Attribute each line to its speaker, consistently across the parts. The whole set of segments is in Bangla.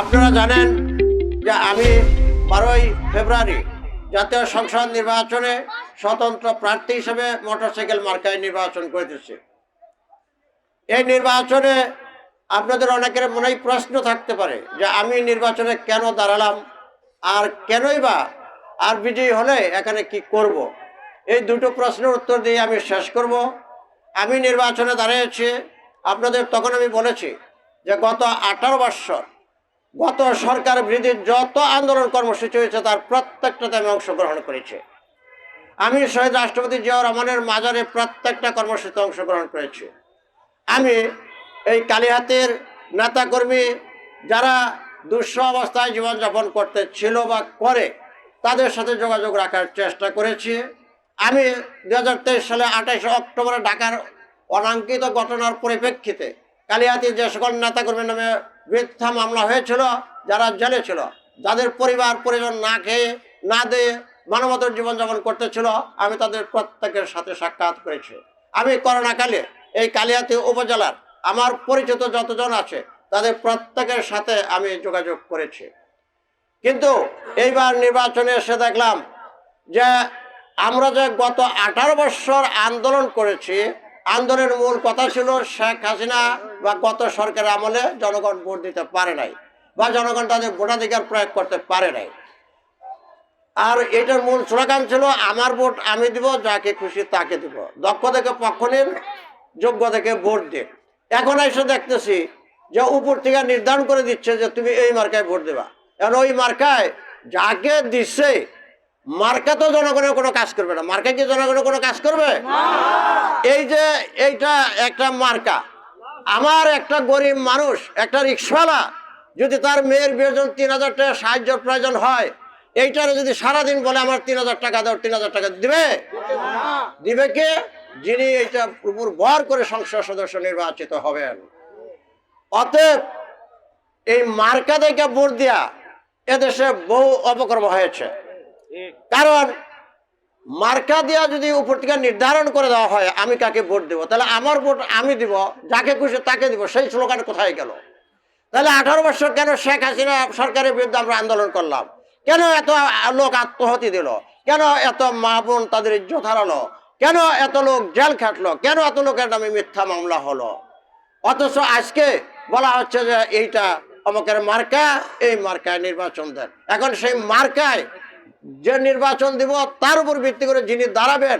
Speaker 1: আপনারা জানেন যে আমি বারোই ফেব্রুয়ারি জাতীয় সংসদ নির্বাচনে স্বতন্ত্র প্রার্থী হিসেবে মোটরসাইকেল মার্কায় নির্বাচন করেছি। এই নির্বাচনে আপনাদের অনেকের মনেই প্রশ্ন থাকতে পারে যে আমি নির্বাচনে কেন দাঁড়ালাম আর কেনই বা আর বিজয়ী হলে এখানে কি করব। এই দুটো প্রশ্নের উত্তর দিয়ে আমি শেষ করব। আমি নির্বাচনে দাঁড়িয়েছি। আপনাদের তখন আমি বলেছি যে গত আঠারো বৎসর গত সরকার বিরোধী যত আন্দোলন কর্মসূচি হয়েছে, তার প্রত্যেকটাতে আমি অংশগ্রহণ করেছি। আমি শহীদ রাষ্ট্রপতি জিয়াউর রহমানের মাজারে প্রত্যেকটা কর্মসূচিতে অংশগ্রহণ করেছি। আমি এই কালিহাতের নেতাকর্মী যারা দুঃস্ব অবস্থায় জীবনযাপন করতে ছিল বা করে, তাদের সাথে যোগাযোগ রাখার চেষ্টা করেছি। আমি দু হাজার তেইশ সালে আঠাশে অক্টোবরে ঢাকার অনাঙ্কিত ঘটনার পরিপ্রেক্ষিতে কালিহাতি যে সকল নেতাকর্মীর নামে মিথ্যা মামলা হয়েছিল, যারা জেলে ছিল, যাদের পরিবার পরিজন না খেয়ে, না দিয়ে মানবতার জীবনযাপন করতেছিল, আমি তাদের প্রত্যেকের সাথে সাক্ষাৎ করেছি। আমি করোনাকালে এই কালিয়াতি উপজেলার আমার পরিচিত যতজন আছে, তাদের প্রত্যেকের সাথে আমি যোগাযোগ করেছি। কিন্তু এইবার নির্বাচনে এসে দেখলাম যে, আমরা যে গত আঠারো বছর আন্দোলন করেছি আন্দোলনের মূল কথা ছিল শেখ হাসিনা বা গত সরকারের আমলে জনগণ ভোট দিতে পারে নাই বা জনগণ তাদের ভোটাধিকার প্রয়োগ করতে পারে নাই। আর এটার মূল স্লোগান ছিল, আমার ভোট আমি দিব, যাকে খুশি তাকে দিব। দক্ষ থেকে পক্ষ নিন, যোগ্য থেকে ভোট দিন। এখন এসে দেখতেছি যে উপর থেকে নির্ধারণ করে দিচ্ছে যে তুমি এই মার্কায় ভোট দেবা। এখন ওই মার্কায় যাকে দিচ্ছে মার্কা তো জনগণের কোনো কাজ করবে না। মার্কা কি জনগণের কোনো কাজ করবে? এই যে এইটা একটা মার্কা। আমার একটা গরিব মানুষ একটা রিক্সাওয়ালা যদি তার মেয়ের বিয়ের জন্য তিন হাজার টাকা সাহায্যের প্রয়োজন হয় এইটারে যদি সারাদিন বলে আমার তিন হাজার টাকা দাও তিন হাজার টাকা দিবে? দিবে কে? যিনি এইটা উপর ভর করে সংসদ সদস্য নির্বাচিত হবেন। অতএব এই মার্কা দেখে ভোট দেয়া এদেশে বহু অপকর্ম হয়েছে। কারণ মার্কা দেওয়া যদি উপর থেকে নির্ধারণ করে দেওয়া হয়, আমি কাকে ভোট দেবো? তাহলে আমার ভোট আমি দিব, যাকে খুশি তাকে দিব, সেই স্লোগান কোথায় গেল? তাহলে আঠারো বছর কেন শেখ হাসিনা সরকারের বিরুদ্ধে আমরা আন্দোলন করলাম? কেন এত লোক আত্মহতি দিল? কেন এত মা বোন তাদের ইজ্জত হারালো? কেন এত লোক জেল খাটলো? কেন এত লোকের নামে মিথ্যা মামলা হলো? অথচ আজকে বলা হচ্ছে যে এইটা অমকের মার্কা, এই মার্কায় নির্বাচন দেন। এখন সেই মার্কায় যে নির্বাচন দিব, তার উপর ভিত্তি করে যিনি দাঁড়াবেন,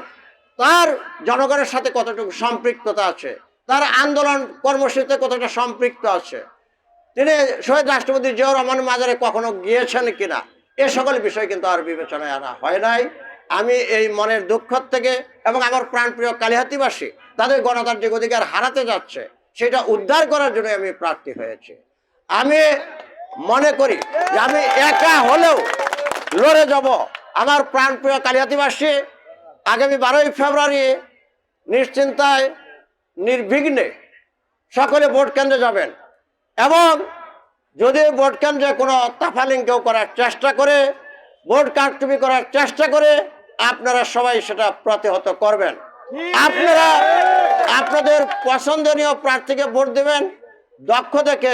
Speaker 1: তার জনগণের সাথে কতটুকু সম্পৃক্ততা আছে, তার আন্দোলন কর্মসূচিতে কতটা সম্পৃক্ত আছে। তিনি শহীদ রাষ্ট্রপতি জিয়াউর রহমান মাজারে কখনো গিয়েছেন কিনা, এ সকল বিষয় কিন্তু আর বিবেচনায় আনা হয় নাই। আমি এই মনের দুঃখ থেকে এবং আমার প্রাণপ্রিয় কালিহাতিবাসী, তাদের গণতান্ত্রিক অধিকার হারাতে যাচ্ছে, সেটা উদ্ধার করার জন্য আমি প্রার্থী হয়েছি। আমি মনে করি যে আমি একা হলেও লড়ে যাব। আমার প্রাণপ্রিয় কালিহাতিবাসী আগামী বারোই ফেব্রুয়ারি নিশ্চিন্তায়, নির্বিঘ্নে সকলে ভোট কেন্দ্রে যাবেন এবং যদি ভোট কেন্দ্রে কোনো তাফালিং কেউ করার চেষ্টা করে, ভোট কারচুপি করার চেষ্টা করে, আপনারা সবাই সেটা প্রতিহত করবেন। আপনারা আপনাদের পছন্দনীয় প্রার্থীকে ভোট দেবেন, দক্ষ থেকে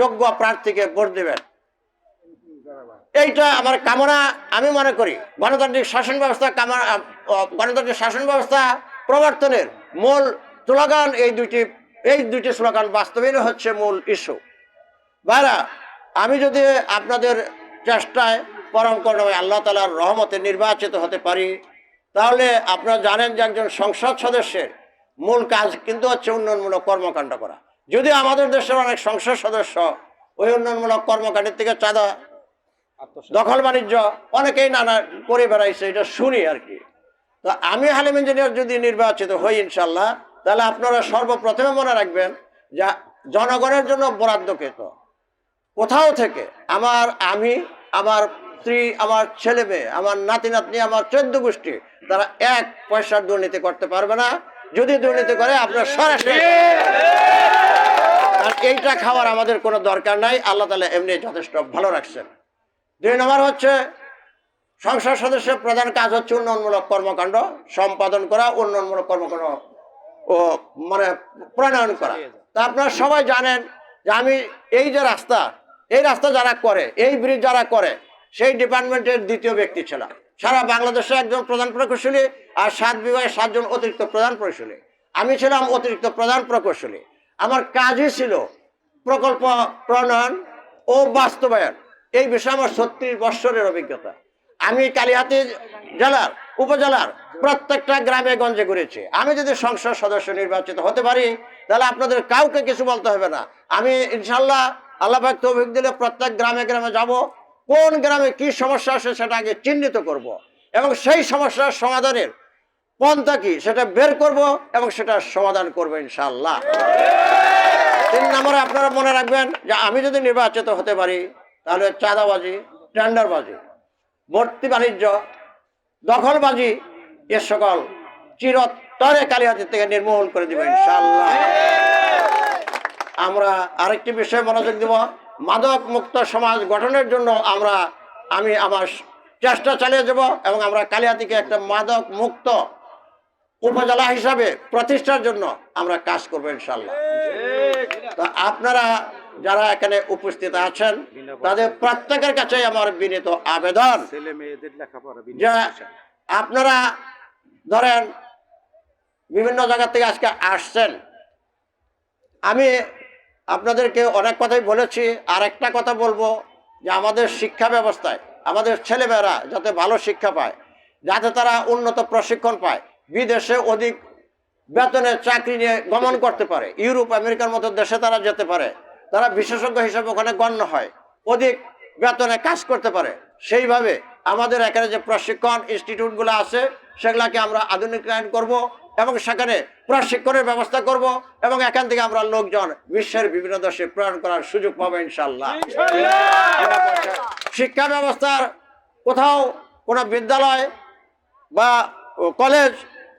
Speaker 1: যোগ্য প্রার্থীকে ভোট দেবেন। এইটা আমার কামনা আমি মনে করি। গণতান্ত্রিক শাসন ব্যবস্থা কামনা গণতান্ত্রিক শাসন ব্যবস্থা প্রবর্তনের মূল স্লোগান এই দুইটি এই দুইটি স্লোগান বাস্তবায়ন হচ্ছে মূল ইস্যু। ভাইরা, আমি যদি আপনাদের চেষ্টায় পরম করুণাময় আল্লাহ তালার রহমতে নির্বাচিত হতে পারি, তাহলে আপনারা জানেন যে একজন সংসদ সদস্যের মূল কাজ কিন্তু হচ্ছে উন্নয়নমূলক কর্মকাণ্ড করা। যদি আমাদের দেশের অনেক সংসদ সদস্য ওই উন্নয়নমূলক কর্মকাণ্ডের থেকে চাঁদা দখল বাণিজ্য অনেকেই নানা করে বেড়াইছে এটা শুনি আর কি। তো আমি হালিম ইঞ্জিনিয়ার যদি নির্বাচিত হই ইনশাল্লাহ তাহলে আপনারা সর্বপ্রথমে মনে রাখবেন যে জনগণের জন্য বরাদ্দকৃত। কোথাও থেকে আমার আমি আমার স্ত্রী আমার ছেলে মেয়ে আমার নাতি নাতনি আমার চোদ্দ গোষ্ঠী তারা এক পয়সার দুর্নীতি করতে পারবে না। যদি দুর্নীতি করে আপনার সরাসরি আর এইটা খাওয়ার আমাদের কোনো দরকার নাই। আল্লাহ তালা এমনি যথেষ্ট ভালো রাখছেন। দুই নম্বর হচ্ছে, সংসদ সদস্যের প্রধান কাজ হচ্ছে উন্নয়নমূলক কর্মকাণ্ড, সম্পাদন করা, উন্নয়নমূলক কর্মকাণ্ড ও মানে প্রণয়ন করা। তা আপনারা সবাই জানেন যে আমি এই যে রাস্তা, এই রাস্তা যারা করে, এই ব্রিজ যারা করে, সেই ডিপার্টমেন্টের দ্বিতীয় ব্যক্তি ছিলাম। সারা বাংলাদেশে একজন প্রধান প্রকৌশলী আর সাত বিভাগে সাতজন অতিরিক্ত প্রধান প্রকৌশলী। আমি ছিলাম অতিরিক্ত প্রধান প্রকৌশলী। আমার কাজই ছিল প্রকল্প প্রণয়ন ও বাস্তবায়ন। এই বিষয়ে আমার ছত্রিশ বৎসরের অভিজ্ঞতা। আমি কালিহাতি জেলার, উপজেলার প্রত্যেকটা গ্রামে গঞ্জে ঘুরেছি। আমি যদি সংসদ সদস্য নির্বাচিত হতে পারি, তাহলে আপনাদের কাউকে কিছু বলতে হবে না। আমি ইনশাল্লাহ আল্লাহ পাক তৌফিক দিলে প্রত্যেক গ্রামে গ্রামে যাব। কোন গ্রামে কি সমস্যা আছে সেটা আগে চিহ্নিত করব। এবং সেই সমস্যার সমাধানের পন্থা কি সেটা বের করব এবং সেটা সমাধান করব ইনশাল্লাহ তিন নম্বরে আপনারা মনে রাখবেন যে আমি যদি নির্বাচিত হতে পারি তাহলে চাঁদাবাজি টেন্ডারবাজি ভর্তি বাণিজ্য দখলবাজি এ সকল চিরতরে কালিহাতি থেকে নির্মূল করে দিব ইনশাল্লাহ আমরা আরেকটি বিষয়ে মনোযোগ দেব। মাদক মুক্ত সমাজ গঠনের জন্য আমরা আমি আমার চেষ্টা চালিয়ে যাব এবং আমরা কালিহাতিকে একটা মাদক মুক্ত উপজেলা হিসাবে প্রতিষ্ঠার জন্য আমরা কাজ করব ইনশাল্লাহ তো আপনারা যারা এখানে উপস্থিত আছেন তাদের প্রত্যেকের কাছে আমার বিনীত আবেদন।
Speaker 2: ছেলে
Speaker 1: যে আপনারা ধরেন বিভিন্ন জায়গা থেকে আজকে আসছেন। আমি আপনাদেরকে অনেক কথাই বলেছি আর একটা কথা বলব যে আমাদের শিক্ষা ব্যবস্থায় আমাদের ছেলেমেয়েরা যাতে ভালো শিক্ষা পায় যাতে তারা উন্নত প্রশিক্ষণ পায় বিদেশে অধিক বেতনে চাকরি নিয়ে গমন করতে পারে ইউরোপ আমেরিকার মতো দেশে তারা যেতে পারে তারা বিশেষজ্ঞ হিসেবে ওখানে গণ্য হয়। অধিক বেতনে কাজ করতে পারে। সেইভাবে আমাদের এখানে যে প্রশিক্ষণ ইনস্টিটিউটগুলো আছে, সেগুলাকে আমরা আধুনিকায়ন করব এবং সেখানে প্রশিক্ষণের ব্যবস্থা করব এবং এখান থেকে আমরা লোকজন বিশ্বের বিভিন্ন দেশে প্রেরণ করার সুযোগ পাবো ইনশাল্লাহ শিক্ষা ব্যবস্থার কোথাও কোনো বিদ্যালয় বা কলেজ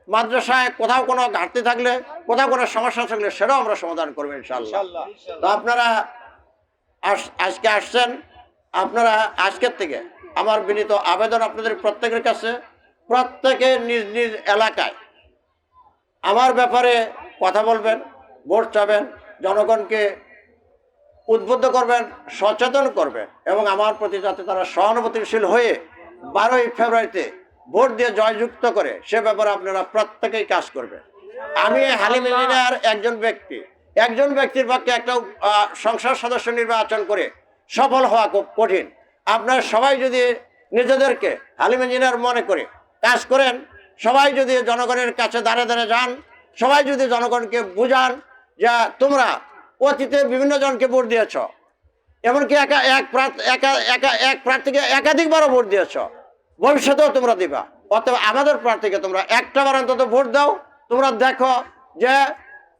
Speaker 1: মাদ্রাসায় কোথাও কোনো ঘাটতি থাকলে কোথাও কোনো সমস্যা থাকলে সেটাও আমরা সমাধান করব ইনশাল্লাহ তো আপনারা আস- আজকে আসছেন আপনারা আজকের থেকে আমার বিনীত আবেদন আপনাদের প্রত্যেকের কাছে প্রত্যেকে নিজ নিজ এলাকায়। আমার ব্যাপারে কথা বলবেন ভোট চাবেন জনগণকে উদ্বুদ্ধ করবেন সচেতন করবেন এবং আমার প্রতি যাতে তারা সহানুভূতিশীল হয়ে বারোই ফেব্রুয়ারিতে ভোট দিয়ে জয়যুক্ত করে সে ব্যাপারে আপনারা প্রত্যেকেই কাজ করবেন। আমি হালিম ইঞ্জিনিয়ার একজন ব্যক্তি। একজন ব্যক্তির পক্ষে একটা সংসদ সদস্য নির্বাচন করে সফল হওয়া খুব কঠিন। আপনারা সবাই যদি নিজেদেরকে হালিম ইঞ্জিনিয়ার মনে করে কাজ করেন সবাই যদি জনগণের কাছে দাঁড়ে দাঁড়ে যান সবাই যদি জনগণকে বুঝান যে তোমরা অতীতে বিভিন্ন জনকে ভোট দিয়েছ এমনকি একা এক প্রার্থী একা একা এক প্রার্থীকে একাধিকবারও ভোট দিয়েছ ভবিষ্যতেও তোমরা দিবা। অতএব আমাদের প্রার্থীকে তোমরা একটা বার অন্তত ভোট দাও। তোমরা দেখো যে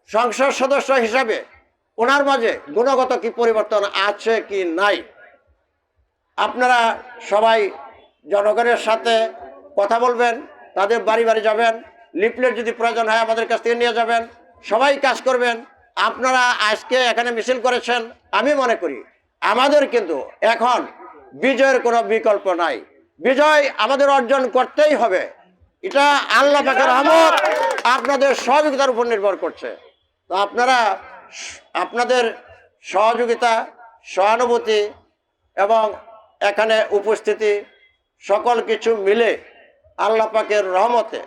Speaker 1: সংসদ সদস্য হিসাবে ওনার মাঝে গুণগত কি পরিবর্তন আছে কি নাই। আপনারা সবাই জনগণের সাথে কথা বলবেন, তাদের বাড়ি বাড়ি যাবেন, লিফলেট যদি প্রয়োজন হয় আমাদের কাছ থেকে নিয়ে যাবেন, সবাই কাজ করবেন। আপনারা আজকে এখানে মিছিল করেছেন, আমি মনে করি, আমাদের কিন্তু এখন বিজয়ের কোনো বিকল্প নাই। বিজয় আমাদের অর্জন করতেই হবে। এটা আল্লাহ পাকের রহমত আপনাদের সহযোগিতার উপর নির্ভর করছে। তো আপনারা আপনাদের সহযোগিতা, সহানুভূতি এবং এখানে উপস্থিতি সকল কিছু মিলে আল্লাহ পাকের রহমতে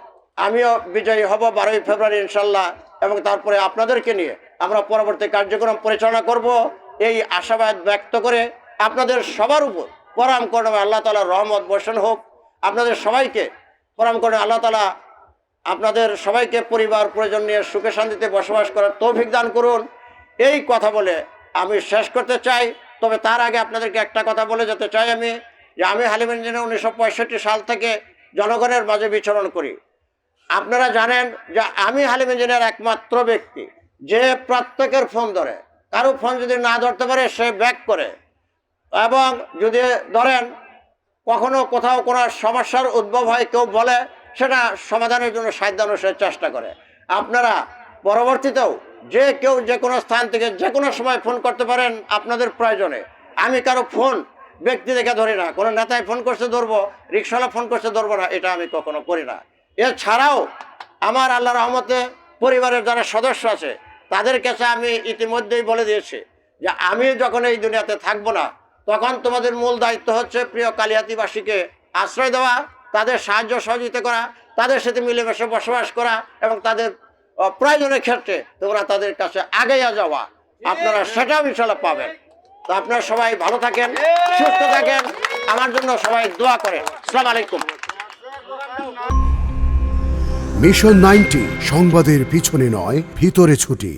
Speaker 1: আমিও বিজয়ী হব বারোই ফেব্রুয়ারি ইনশাল্লাহ এবং তারপরে আপনাদেরকে নিয়ে আমরা পরবর্তী কার্যক্রম পরিচালনা করব। এই আশাবাদ ব্যক্ত করে আপনাদের সবার উপর পরাম করবে আল্লাহ তালার রহমত বর্ষণ হোক। আপনাদের সবাইকে পরাম করে আল্লাহ তালা আপনাদের সবাইকে পরিবার প্রয়োজন নিয়ে সুখে শান্তিতে বসবাস করার তৌফিক দান করুন। এই কথা বলে আমি শেষ করতে চাই। তবে তার আগে আপনাদেরকে একটা কথা বলে যেতে চাই আমি, যে আমি হালিম ইঞ্জিনিয়ার উনিশশো পঁয়ষট্টি সাল থেকে জনগণের মাঝে বিচরণ করি। আপনারা জানেন যে আমি হালিম ইঞ্জিনিয়ার একমাত্র ব্যক্তি, যে প্রত্যেকের ফোন ধরে। কারও ফোন যদি না ধরতে পারে, সে ব্যাক করে। এবং যদি ধরেন কখনো কোথাও কোনো সমস্যার উদ্ভব হয়, কেউ বলে, সেটা সমাধানের জন্য সাধ্যানুসারে চেষ্টা করে। আপনারা পরবর্তীতেও যে কেউ যে কোনো স্থান থেকে যে কোনো সময় ফোন করতে পারেন আপনাদের প্রয়োজনে। আমি কারও ফোন ব্যক্তি দেখে ধরি না। কোনো নেতায় ফোন করছে ধরবো, রিক্সাওয়ালা ফোন করছে ধরবো না, এটা আমি কখনো করি না। এছাড়াও আমার আল্লাহ রহমতে পরিবারের যারা সদস্য আছে তাদের কাছে আমি ইতিমধ্যেই বলে দিয়েছি যে আমি যখন এই দুনিয়াতে থাকব না তখন তোমাদের মূল দায়িত্ব হচ্ছে প্রিয় কালিয়াতিবাসীকে আশ্রয় দেওয়া, তাদের সাহায্য সহযোগিতা করা, তাদের সাথে মিলেমিশে বসবাস করা এবং তাদের প্রয়োজনের ক্ষেত্রে তোমরা তাদের কাছে আগেয়া যাওয়া। আপনারা সেটাও ইনশাল্লাহ পাবেন। তো আপনারা সবাই ভালো থাকেন, সুস্থ থাকেন। আমার জন্য সবাই দোয়া করেন। আসসালামু আলাইকুম।
Speaker 2: মিশন নাইনটি সংবাদের পিছনে নয়, ভিতরে ছুটি।